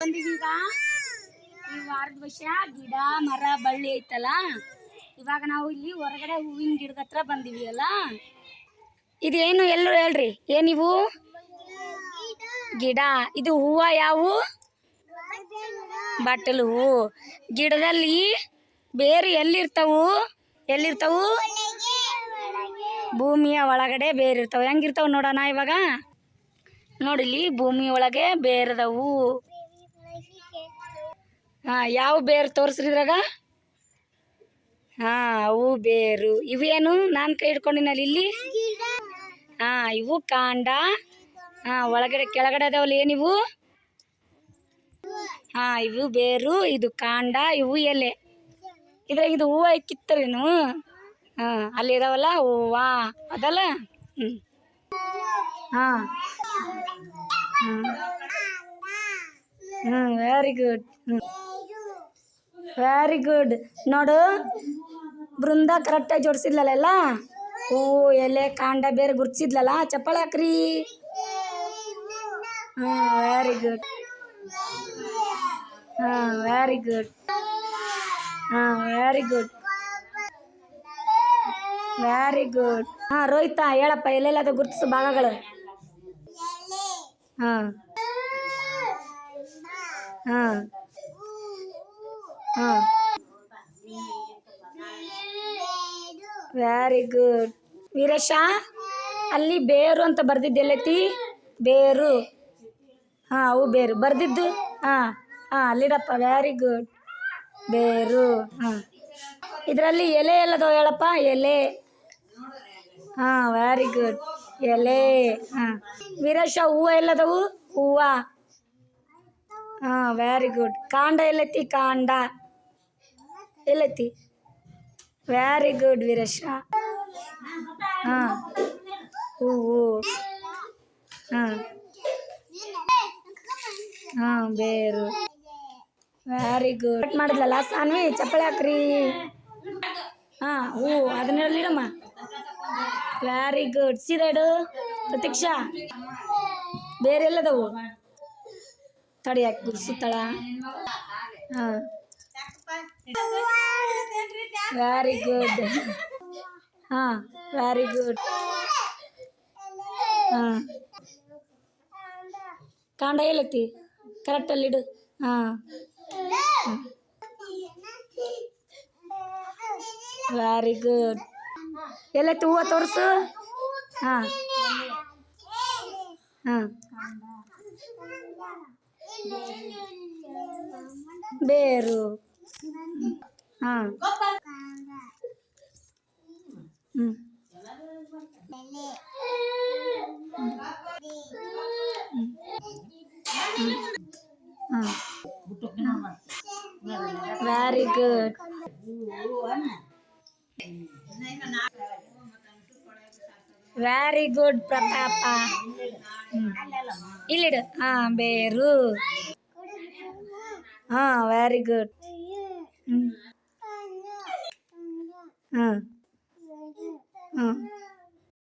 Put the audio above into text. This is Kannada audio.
ಬಂದಿದೀಗ? ಈ ವಾರದ ಗಿಡ, ಮರ, ಬಳ್ಳಿ ಐತಲ್ಲ? ಇವಾಗ ನಾವು ಇಲ್ಲಿ ಹೊರಗಡೆ ಹೂವಿನ ಗಿಡದ ಹತ್ರ ಬಂದಿವಿ ಅಲ್ಲ? ಇದೇನು ಎಲ್ಲರೂ ಹೇಳ್ರಿ? ಏನಿವು ಗಿಡ. ಇದು ಹೂವ ಯಾವು? ಬಟ್ಟಲು ಹೂ. ಗಿಡದಲ್ಲಿ ಬೇರು ಎಲ್ಲಿರ್ತಾವು? ಎಲ್ಲಿರ್ತಾವು? ಭೂಮಿಯ ಒಳಗಡೆ ಬೇರಿರ್ತಾವೆ. ಹೆಂಗಿರ್ತಾವ ನೋಡೋಣ ಇವಾಗ? ನೋಡಿಲಿ ಭೂಮಿ ಒಳಗೆ ಬೇರದವು ಹಾ ಯಾವ ಬೇರು ತೋರಿಸ್ರಿ ಇದ್ರಾಗ? ಹಾಂ ಅವು ಬೇರು. ಇವೇನು ನಾನು ಕೈ ಹಿಡ್ಕೊಂಡಿನಲ್ಲಿ ಇಲ್ಲಿ? ಹಾ ಇವು ಕಾಂಡ. ಹಾ ಒಳಗಡೆ ಕೆಳಗಡೆ ಅದಾವಲ್ಲ ಏನಿವು ಹಾ ಇವು ಬೇರು ಇದು ಕಾಂಡ ಇವು ಎಲೆ. ಇದ್ರಾಗ ಇದು ಹೂವು ಕಿತ್ತರೇನು ಹಾ ಅಲ್ಲಿ ಇದಾವಲ್ಲ ಹೂವ ಅದಲ್ಲ? ಹ್ಞೂ ಹಾಂ. ವೆರಿ ಗುಡ್ ಹ್ಞೂ ವೆರಿ ಗುಡ್ ನೋಡು, ಬೃಂದ ಕರೆಕ್ಟಾಗಿ ಜೋಡಿಸಿದ್ಲಲ್ಲ ಹೂವು ಎಲೆ, ಕಾಂಡ ಬೇರೆ ಗುರ್ತಿಸಿದ್ಲಲ್ಲ ಚಪ್ಪಾಳೆ ಹಾಕ್ರಿ. ಹ್ಮ್ ವೆರಿ ಗುಡ್ ಹಾಂ ವೆರಿ ಗುಡ್ ಹಾಂ ವೆರಿ ಗುಡ್ ವೆರಿ ಗುಡ್ ಹಾಂ, ರೋಹಿತ, ಹೇಳಪ್ಪ ಎಲ್ಲೆಲ್ಲದ ಗುರ್ತಿಸು ಭಾಗಗಳು? ಹಾಂ ಹಾಂ. ಹಾಂ. ವೆರಿ ಗುಡ್ ವೀರೇಶ, ಅಲ್ಲಿ ಬೇರು ಅಂತ ಬರ್ದಿದ್ದು ಎಲ್ಲೈತಿ ಬೇರು. ಹಾಂ, ಅವು ಬೇರು. ಬರ್ದಿದ್ದು? ಹಾಂ ಹಾಂ, ಅಲ್ಲಿಡಪ್ಪ. ವೆರಿ ಗುಡ್ ಬೇರು. ಹಾಂ. ಇದರಲ್ಲಿ ಎಲೆ ಎಲ್ಲದೋ ಹೇಳಪ್ಪ? ಎಲೆ. ಹಾಂ ವೆರಿ ಗುಡ್ ಎಲೆ. ಹಾಂ. ವೀರೇಶ, ಹೂವು ಎಲ್ಲದವು? ಹೂವ. ಹಾಂ ವೆರಿ ಗುಡ್ ಕಾಂಡ ಎಲ್ಲೈತಿ ಕಾಂಡ. ಎಲ್ಲೈತಿ? Very good Veeresh. ಹಾಂ. ಹೂವು ಹಾಂ. ಹಾಂ. ಬೇರು. ವೆರಿ ಗುಡ್ ಕಟ್ ಮಾಡಿದ್ಲಲ್ಲ, ಸಾನ್ವಿ, ಚಪ್ಪಳೆ ಹಾಕ್ರಿ. ಹಾಂ, ಹೂ ಅದನ್ನೆಲ್ಲಿಡಮ್ಮ ವೆರಿ ಗುಡ್ ಸೀದಾ ಪ್ರತೀಕ್ಷಾ. ಬೇರೆ ಎಲ್ಲದವು ತಡಿ ಯಾಕೆ ಗುರ್ಸುತ್ತಾಳ? ಹಾಂ. ವೆರಿ ಗುಡ್ ಹಾಂ ವೆರಿ ಗುಡ್ ಹಾಂ. ಕಾಂಡ ಎಲ್ಲೈತಿ ಕರೆಕ್ಟಲ್ಲಿಡು ಹಾಂ. ವೆರಿ ಗುಡ್ ಎಲ್ಲೈತಿ ಹೂವು ತೋರಿಸು. ಹಾಂ. ಹಾಂ. ಬೇರು ಹಾಂ ಹ್ಞೂ very good very good Pratap ಹ್ಮ್. ಇಲ್ಲಿಡು ಹಾಂ ಬೇರು ಹಾಂ ವೆರಿ ಗುಡ್ ಹ್ಞೂ ಹಾಂ ಹಾಂ